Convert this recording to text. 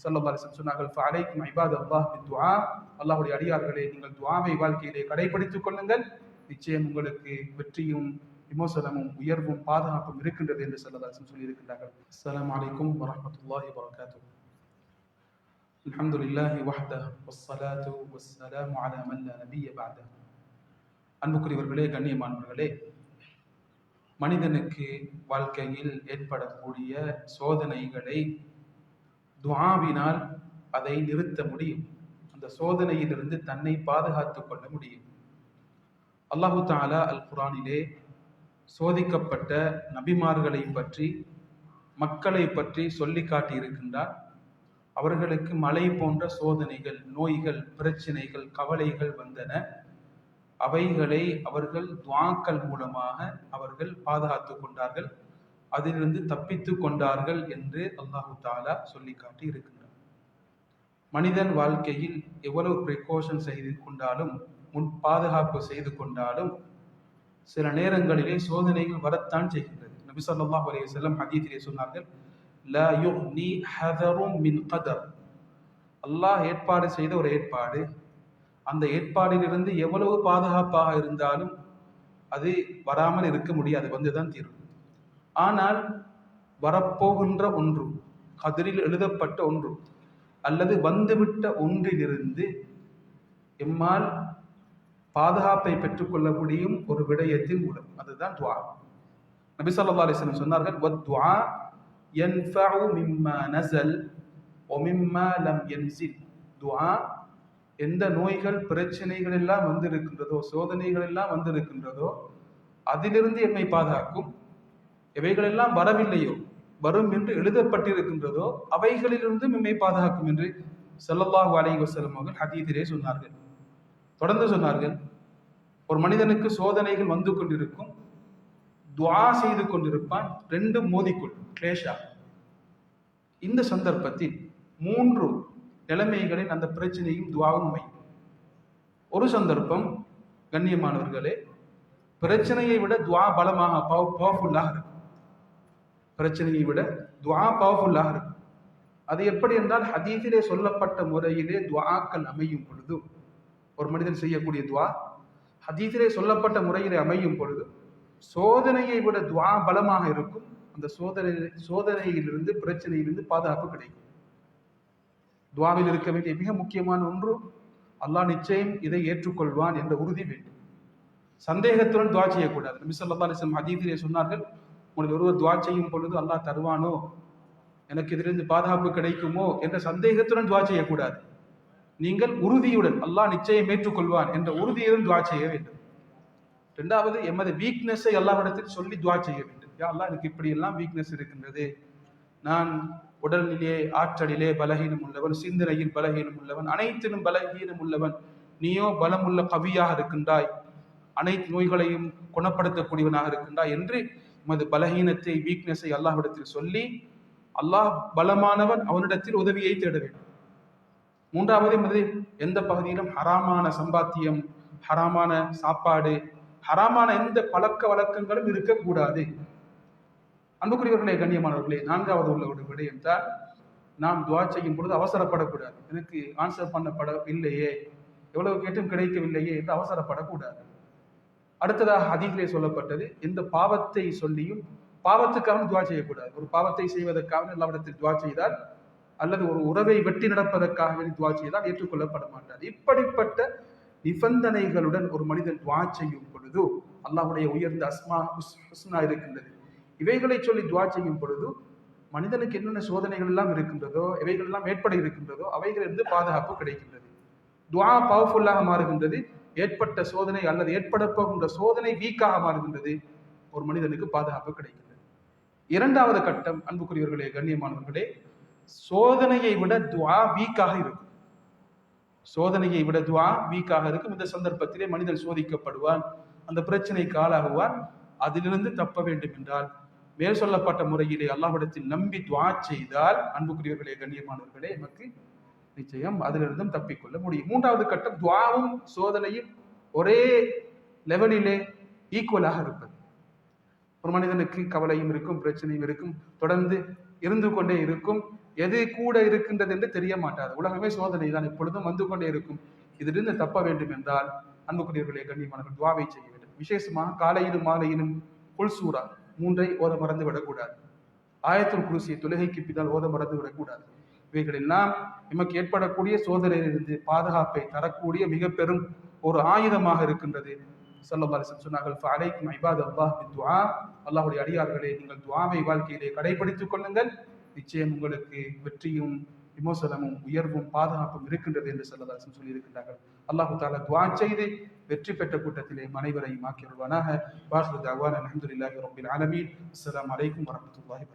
சல்லல்லாஹு அலைஹி வஸல்லம் சொன்னார்கள் ஃபஅலைக்கும் இபாதல்லாஹ் பித்துஆ அல்லாஹ்வுடைய அடியார்களே நீங்கள் துஆவை வாழ்க்கையிலே கடைபிடித்துக் கொள்ளுங்கள் நிச்சயம் உங்களுக்கு வெற்றியும் விமோசனமும் உயர்வும் பாதுகாப்பும் இருக்கின்றது என்று சல்லல்லாஹு அலைஹி வஸல்லம் சொல்லி இருக்கின்றார்கள் அஸ்ஸலாமு அலைக்கும் வரஹ்மத்துல்லாஹி வபரகாத்துஹு الحمد لله وحده والصلاة والسلام على من لا نبي بعده அன்புக்குரியவர்களே கண்ணியமானவர்களே மனிதனுக்கு வாழ்க்கையில் ஏற்படக்கூடிய சோதனைகளை துவாவினால் அதை நிறுத்த முடியும். அந்த சோதனையிலிருந்து தன்னை பாதுகாத்து கொள்ள முடியும். அல்லாஹு தாலா அல் குரானிலே சோதிக்கப்பட்ட நபிமார்களை பற்றி மக்களை பற்றி சொல்லி காட்டியிருக்கின்றார். அவர்களுக்கு மழை போன்ற சோதனைகள் நோய்கள் பிரச்சனைகள் கவலைகள் வந்தன. அவைகளை அவர்கள் துவாக்கள் மூலமாக அவர்கள் பாதுகாத்து கொண்டார்கள். அதிலிருந்து தப்பித்து கொண்டார்கள் என்று அல்லாஹு தாலா சொல்லி காட்டி இருக்கின்றார் மனிதன் வாழ்க்கையில் எவ்வளவு ப்ரிகாஷன் செய்து கொண்டாலும் முன் பாதுகாப்பு செய்து கொண்டாலும் சில நேரங்களிலே சோதனைகள் வரத்தான் செய்கின்றது. நபி சொல்லாஹ் அலைய செல்லம் ஹதீஸிலே சொன்னார்கள் லா யுக்னி ஹதரும் மின் கதர். அல்லாஹ் ஏற்பாடு செய்த ஒரு ஏற்பாடு. அந்த ஏற்பாடிலிருந்து எவ்வளவு பாதுகாப்பாக இருந்தாலும் அது வராமல் இருக்க முடியாது வந்து தான் தீரும். ஆனால் வரப்போகின்ற ஒன்று கதிரில் எழுதப்பட்ட ஒன்று அல்லது வந்துவிட்ட ஒன்றிலிருந்து எம்மால் பாதுகாப்பை பெற்றுக்கொள்ள முடியும் ஒரு விடயத்தின் மூலம். அதுதான் துவா. நபி ஸல்லல்லாஹு சொன்னார்கள் வத்துஆ யன்ஃபஉ மிம்மா நஸல் வ மிம்மா லம் துஆ எந்த நோய்கள் பிரச்சனைகள் எல்லாம் வந்திருக்கின்றதோ சோதனைகள் எல்லாம் வந்திருக்கின்றதோ அதிலிருந்து எம்மை பாதுகாக்கும். எவைகளெல்லாம் வரவில்லையோ வரும் என்று எழுதப்பட்டிருக்கின்றதோ அவைகளிலிருந்து எம்மை பாதுகாக்கும் என்று ஸல்லல்லாஹு அலைஹி வசலம் அவர்கள் ஹதீஸிலே சொன்னார்கள். தொடர்ந்து சொன்னார்கள். ஒரு மனிதனுக்கு சோதனைகள் வந்து கொண்டிருக்கும் துவா செய்து கொண்டிருப்பான் ரெண்டு மோதிக்குள் கிளேஷா. இந்த சந்தர்ப்பத்தில் மூன்று நிலைமைகளில் அந்த பிரச்சனையும் துவாவும் அமையும் ஒரு சந்தர்ப்பம் கண்ணியமானவர்களே பிரச்சனையை விட துவா பலமாக பவர்ஃபுல்லாக இருக்கும். பிரச்சனையை விட துவா பவர்ஃபுல்லாக இருக்கும். அது எப்படி என்றால் ஹதீதிலே சொல்லப்பட்ட முறையிலே துவாக்கள் அமையும் பொழுது ஒரு மனிதன் செய்யக்கூடிய துவா ஹதீதிலே சொல்லப்பட்ட முறையிலே அமையும் பொழுது சோதனையை விட துவா பலமாக இருக்கும். அந்த சோதனை சோதனையிலிருந்து பிரச்சனையிலிருந்து பாதுகாப்பு கிடைக்கும். துவாவில் இருக்க வேண்டிய மிக முக்கியமான ஒன்று அல்லாஹ் நிச்சயம் இதை ஏற்றுக்கொள்வான் என்ற உறுதி வேண்டும். சந்தேகத்துடன் துவா செய்யக்கூடாது. நபி ஸல்லல்லாஹு அலிஸ்லாம் வஸல்லம் சொன்னார்கள் உங்களுக்கு ஒருவர் துவா செய்யும் பொழுது அல்லாஹ் தருவானோ? எனக்கு இதிலிருந்து பாதுகாப்பு கிடைக்குமோ? என்ற சந்தேகத்துடன் துவா செய்யக்கூடாது. நீங்கள் உறுதியுடன் அல்லாஹ் நிச்சயம் ஏற்றுக்கொள்வான் என்ற உறுதியுடன் துவா செய்ய வேண்டும். ரெண்டாவது எமது வீக்னஸை எல்லாவிடத்தில் சொல்லி துவா செய்ய வேண்டும். யா அல்லாஹ் எனக்கு இப்படி எல்லாம் வீக்னஸ் இருக்கின்றது. நான் உடலிலே ஆற்றலிலே பலகீனம் உள்ளவன் சிந்தனையில் பலகீனம் உள்ளவன் அனைத்திலும் பலகீனம் உள்ளவன். நீயோ பலமுள்ள கவியாக இருக்கின்றாய். அனைத்து நோய்களையும் குணப்படுத்தக்கூடியவனாக இருக்கின்றாய் என்று உமது பலகீனத்தை வீக்னஸை அல்லாஹ்விடத்தில் சொல்லி அல்லாஹ் பலமானவன் அவனிடத்தில் உதவியை தேட வேண்டும். மூன்றாவது எமது எந்த பகுதியிலும் ஹராமான சம்பாத்தியம் ஹராமான சாப்பாடு ஹராமான எந்த பழக்க வழக்கங்களும் இருக்கக்கூடாது. அன்புக்குரியவர்களே கண்ணியமானவர்களே நான்காவது உள்ள ஒரு விடயம் தான் நாம் துவா செய்யும் பொழுது அவசரப்படக்கூடாது. எனக்கு ஆன்சர் பண்ணப்பட இல்லையே. எவ்வளவு கேட்டும் கிடைக்கவில்லையே என்று அவசரப்படக்கூடாது. அடுத்ததாக ஹதீஸிலே சொல்லப்பட்டது எந்த பாவத்தை சொல்லியும் பாவத்துக்காகவும் துவா செய்யக்கூடாது. ஒரு பாவத்தை செய்வதற்காக எல்லாவிடத்தில் துவா செய்தால் அல்லது ஒரு உறவை வெட்டி நடப்பதற்காக வேண்டி துவா செய்தால் ஏற்றுக்கொள்ளப்பட மாட்டாது இப்படிப்பட்ட நிபந்தனைகளுடன் ஒரு மனிதன் துவா செய்யும் பொழுது அல்லாஹுடைய உயர்ந்த அஸ்மா ஹுஸ்னா இருக்கின்றது. இவைகளை சொல்லி துவா செய்யும் பொழுது மனிதனுக்கு என்னென்ன சோதனைகள் எல்லாம் இருக்கின்றதோ இவைகள் எல்லாம் ஏற்பட இருக்கின்றதோ அவைகளிலிருந்து பாதுகாப்பு கிடைக்கின்றது. துவா பவர்ஃபுல்லாக மாறுகின்றது. ஏற்பட்ட சோதனை அல்லது ஏற்பட போகின்ற சோதனை வீக்காக மாறுகின்றது. ஒரு மனிதனுக்கு பாதுகாப்பு கிடைக்கின்றது. இரண்டாவது கட்டம் அன்புக்குரியவர்களே கண்ணியமானவர்களே சோதனையை விட துவா வீக்காக இருக்கும். சோதனையை விட துவா வீக்காக இருக்கும். இந்த சந்தர்ப்பத்திலே மனிதன் சோதிக்கப்படுவான். அந்த பிரச்சனைக்கு ஆளாகுவான் அதிலிருந்து தப்ப வேண்டும் என்றால் மேல் சொல்லப்பட்ட முறையிலே அல்லாஹிடத்தில் நம்பி துவா செய்தால் அன்புக்குரியவர்களே கண்ணியமானவர்களே நமக்கு நிச்சயம் அதிலிருந்தும் தப்பிக்கொள்ள முடியும். மூன்றாவது கட்டம் துவாவும் சோதனையும் ஒரே லெவலிலே ஈக்குவலாக இருப்பது. ஒரு மனிதனுக்கு கவலையும் இருக்கும் பிரச்சனையும் இருக்கும் தொடர்ந்து இருந்து கொண்டே இருக்கும். எது கூட இருக்கின்றது என்று தெரிய மாட்டாது. உலகமே சோதனை தான் எப்பொழுதும் வந்து கொண்டே இருக்கும். இதிலிருந்து தப்ப வேண்டும் என்றால் அன்புக்குரியவர்களே கண்ணியமானவர்கள் துவாவை செய்ய வேண்டும். விசேஷமாக காலையிலும் மாலையிலும் புல் சூறா மூன்றை ஓத மறந்து விடக்கூடாது ஆயத்துல் குருசியை தொழுகைக்கு பின்னால் ஓத மறந்து விடக்கூடாது இவைகள் எல்லாம் நமக்கு ஏற்படக்கூடிய சோதனையிலிருந்து பாதுகாப்பை தரக்கூடிய மிக பெரும் ஒரு ஆயுதமாக இருக்கின்றது. சல்லல்லாஹு சொன்னார்கள் ஃபஅலைக்கும் இபாத் அல்லாஹ் துவா அல்லாஹ்வுடைய அடியார்களே நீங்கள் துவாவை வாழ்க்கையிலே கடைபிடித்துக் கொள்ளுங்கள். நிச்சயம் உங்களுக்கு வெற்றியும் விமோசனமும் உயர்வும் பாதுகாப்பும் இருக்கின்றது என்று சொல்லதாசன் சொல்லி இருக்கின்றார்கள் அல்லாஹு தாலா துவா செய்து வெற்றி பெற்ற கூட்டத்திலே மனைவரையும் ஆக்கியருள்வானாக. வாசல் தவான் அலமதுல்லாஹி ரபில் ஆலமீன். அஸ்லாம் அலைக்கும் வரஹ்மத்துல்லாஹி